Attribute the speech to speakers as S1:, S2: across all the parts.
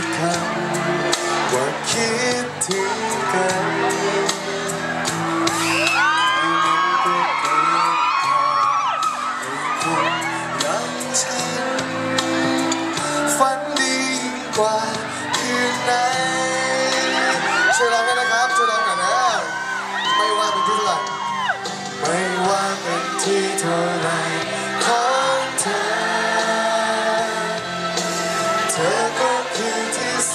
S1: ักคำว่าคิดถึงกันฝันดีว่านทิ้งด้นะครับ ช่วยร้อหนไม่ว่าเป็นที่เท่าไหร่ไม่ว่าเป็นที่เท่ไหร่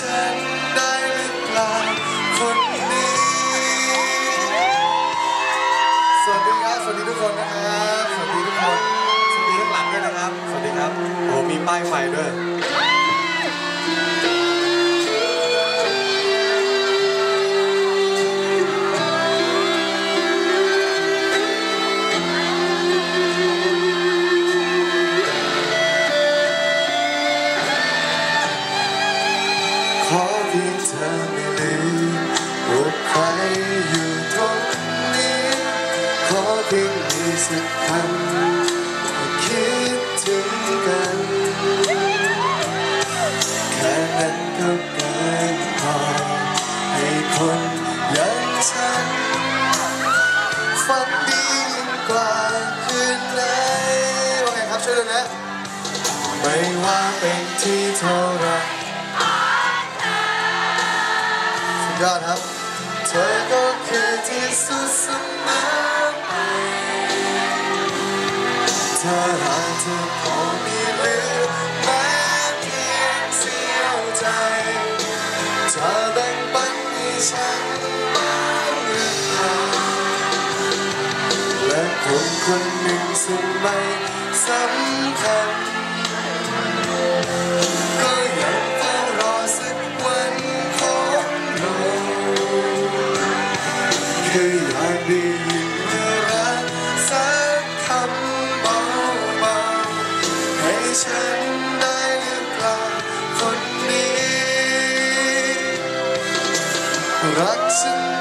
S1: ฉันได้หรือเปล่าคนนี้ สวัสดีครับ สวัสดีทุกคนนะครับ สวัสดีทุกคน สวัสดีข้างหลังด้วยนะครับ สวัสดีครับ โอ้มีป้ายไฟด้วย ธอไม่ลืมว่าใครอยู่ตรงนี้ ขอเพียงมีสักคำให้คิดถึงกัน แค่นั้นก็เกินพอให้คนอย่างฉันฝันดียิ่งกว่าคืนไหนว่าไงครับช่วยด้วยนะ ไม่ว่าเป็นที่เท่าไร ยอดครับเธอก็คือที่สุดเสมอไปถ้าหากเธอพอมีเหลือแม้เพียงเสี้ยวใจเธอแบ่งปันให้ฉันบ้างหรือเปล่าและคนคนหนึ่งซึ่งไม่สำคัญ อยากได้ยินเมื่อรักสักคำเบาๆให้ฉันได้หรือเปล่าคนนี้ รักฉัน